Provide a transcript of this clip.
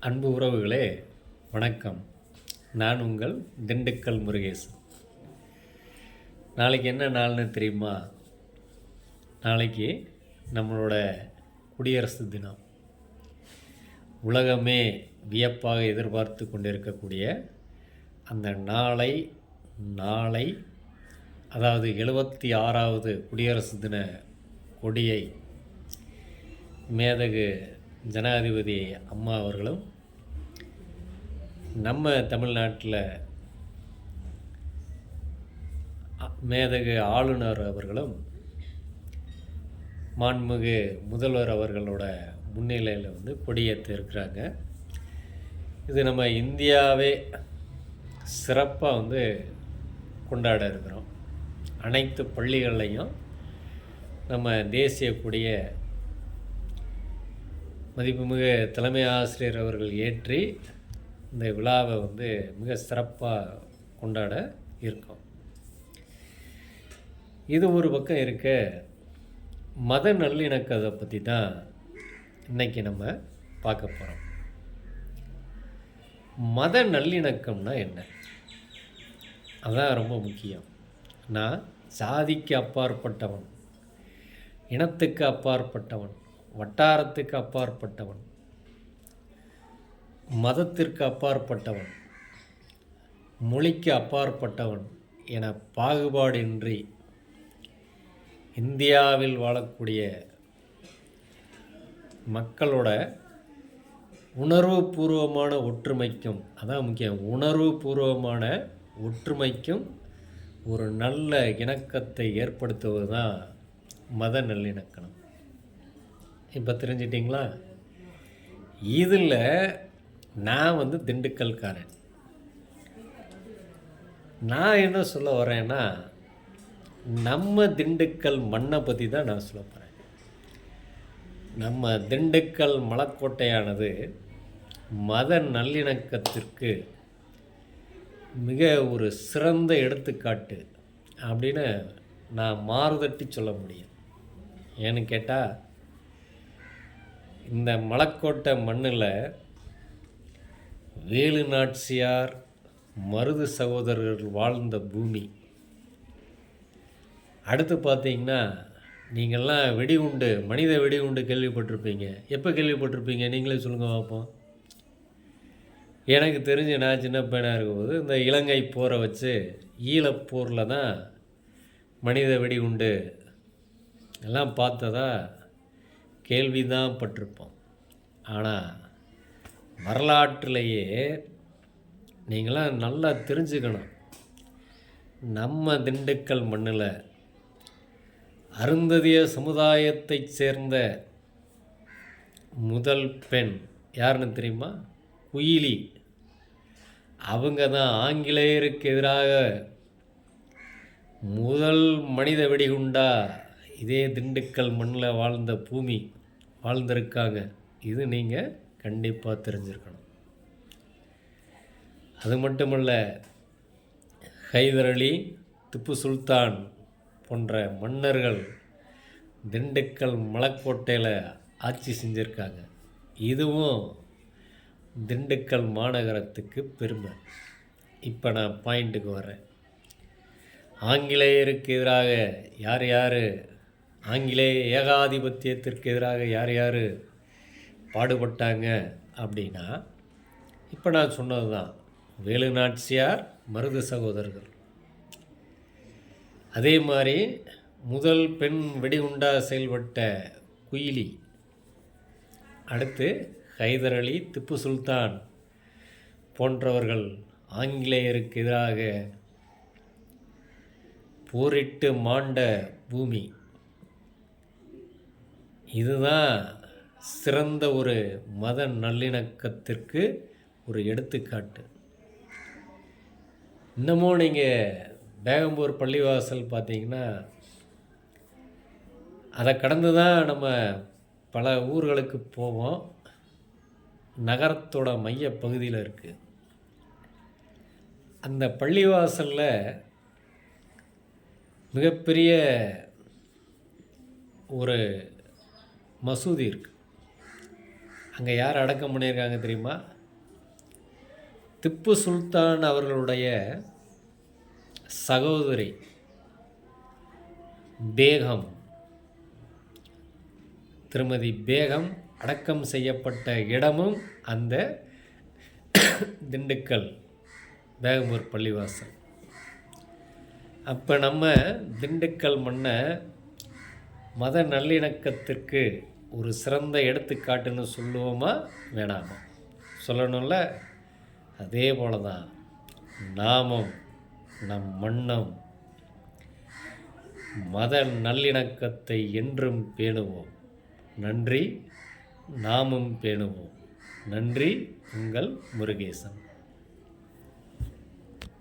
அன்பு உறவுகளே வணக்கம். நான் உங்கள் திண்டுக்கல் முருகேசன். நாளைக்கு என்ன நாள்னு தெரியுமா? நாளைக்கு நம்மளோட குடியரசு தினம். உலகமே வியப்பாக எதிர்பார்த்து கொண்டிருக்கக்கூடிய அந்த நாளை நாளை அதாவது எழுபத்தி ஆறாவது குடியரசு தின கொடியை மேதகு ஜனாதிபதி அம்மா அவர்களும் நம்ம தமிழ்நாட்டில் அ- மேதகு ஆளுநர் அவர்களும் மாண்புமிகு முதல்வர் அவர்களோட முன்னிலையில் வந்து கொடியேற்று இருக்கிறாங்க. இது நம்ம இந்தியாவே சிறப்பாக வந்து கொண்டாட இருக்கிறோம். அனைத்து பள்ளிகள்லையும் நம்ம தேசிய கொடியை மதிப்புமிகு தலைமை ஆசிரியர் அவர்கள் ஏற்றி இந்த விழாவை வந்து மிக சிறப்பாக கொண்டாட இருக்கோம். இது ஒரு பக்கம் இருக்க மத நல்லிணக்கத்தை பற்றி தான் இன்றைக்கி நம்ம பார்க்க போகிறோம் மத நல்லிணக்கம்னா என்ன? அதான் ரொம்ப முக்கியம். நான் சாதிக்கு அப்பாற்பட்டவன் இனத்துக்கு அப்பாற்பட்டவன் வட்டாரத்துக்கு அப்பாற்பட்டவன். மதத்திற்கு அப்பாற்பட்டவன். மொழிக்கு அப்பாற்பட்டவன் என பாகுபாடின்றி இந்தியாவில் வாழக்கூடிய மக்களோட உணர்வுபூர்வமான ஒற்றுமைக்கும் அதான் முக்கியம் உணர்வுபூர்வமான ஒற்றுமைக்கும் ஒரு நல்ல இணக்கத்தை ஏற்படுத்துவது தான் மத நல்லிணக்கணம். இப்போ தெரிஞ்சிட்டிங்களா? இதில் நான் வந்து திண்டுக்கல்காரன். நான் என்ன சொல்ல வரேன்னா நம்ம திண்டுக்கல் மண்ணை பற்றி தான் நான் சொல்ல போகிறேன் நம்ம திண்டுக்கல் மலக்கோட்டையானது மத நல்லிணக்கத்திற்கு மிக ஒரு சிறந்த எடுத்துக்காட்டு அப்படின்னு நான் மாறுதட்டி சொல்ல முடியும். ஏன்னு கேட்டால் இந்த மலைக்கோட்டை மண்ணில் வேலு நாச்சியார் மருது சகோதரர்கள் வாழ்ந்த பூமி. அடுத்து பார்த்தீங்கன்னா நீங்கள்லாம் வெடிகுண்டு மனித வெடிகுண்டு கேள்விப்பட்டிருப்பீங்க. எப்போ கேள்விப்பட்டிருப்பீங்க? நீங்களே சொல்லுங்கள் பார்ப்போம் எனக்கு தெரிஞ்சு நான் சின்ன பையனாக இருக்கும்போது இந்த இலங்கை போரை வச்சு ஈழப்போரில் தான் மனித வெடிகுண்டு எல்லாம் பார்த்ததா கேள்வி தான் பட்டிருப்போம். ஆனால் வரலாற்றிலேயே நீங்களாம் நல்லா தெரிஞ்சுக்கணும். நம்ம திண்டுக்கல் மண்ணில் அருந்ததிய சமுதாயத்தைச் சேர்ந்த முதல் பெண் யாருன்னு தெரியுமா? குயிலி. அவங்க தான் ஆங்கிலேயருக்கு எதிராக முதல் மனித வெடிகுண்டா இதே திண்டுக்கல் மண்ணில் வாழ்ந்த பூமி. வாழ்ந்திருக்காங்க. இது நீங்கள் கண்டிப்பாக தெரிஞ்சிருக்கணும். அது மட்டுமல்ல ஹைதர் அலி திப்பு சுல்தான் போன்ற மன்னர்கள் திண்டுக்கல் மலக்கோட்டையில் ஆட்சி செஞ்சுருக்காங்க. இதுவும் திண்டுக்கல் மாநகரத்துக்கு பெருமை. இப்போ நான் பாயிண்ட்டுக்கு வரேன் ஆங்கிலேயருக்கு எதிராக யார் யார் ஆங்கிலேய ஏகாதிபத்தியத்திற்கு எதிராக யார் யார் பாடுபட்டாங்க அப்படின்னா இப்போ நான் சொன்னது தான். வேலு நாச்சியார் மருது சகோதரர்கள். அதே மாதிரி முதல் பெண் வெடிகுண்டா செயல்பட்ட குயிலி அடுத்து ஹைதர் அலி திப்பு சுல்தான் போன்றவர்கள் ஆங்கிலேயருக்கு எதிராக போரிட்டு மாண்ட பூமி. இதுதான் சிறந்த ஒரு மத நல்லிணக்கத்திற்கு ஒரு எடுத்துக்காட்டு. இன்னமும் நீங்கள் பேகம்பூர் பள்ளிவாசல் பார்த்தீங்கன்னா அதை கடந்து தான் நம்ம பல ஊர்களுக்கு போவோம். நகரத்தோட மைய பகுதியில் இருக்குது அந்த பள்ளிவாசலில் மிகப்பெரிய ஒரு மசூதி இருக்குது அங்கே யார் அடக்கம் பண்ணியிருக்காங்க தெரியுமா? திப்பு சுல்தான் அவர்களுடைய சகோதரி பேகம். திருமதி பேகம் அடக்கம் செய்யப்பட்ட இடமும் அந்த திண்டுக்கல் பேகம்பூர் பள்ளிவாசல். அப்போ நம்ம திண்டுக்கல் மண்ணை மத நல்லிணக்கத்திற்கு ஒரு சிறந்த எடுத்துக்காட்டுன்னு சொல்லுவோமா? வேணாமா? சொல்லணும்ல? அதே போல தான் நாமும் நம் மண்ணம் மத நல்லிணக்கத்தை என்றும் பேணுவோம். நன்றி நாமும் பேணுவோம். நன்றி உங்கள் முருகேசன்.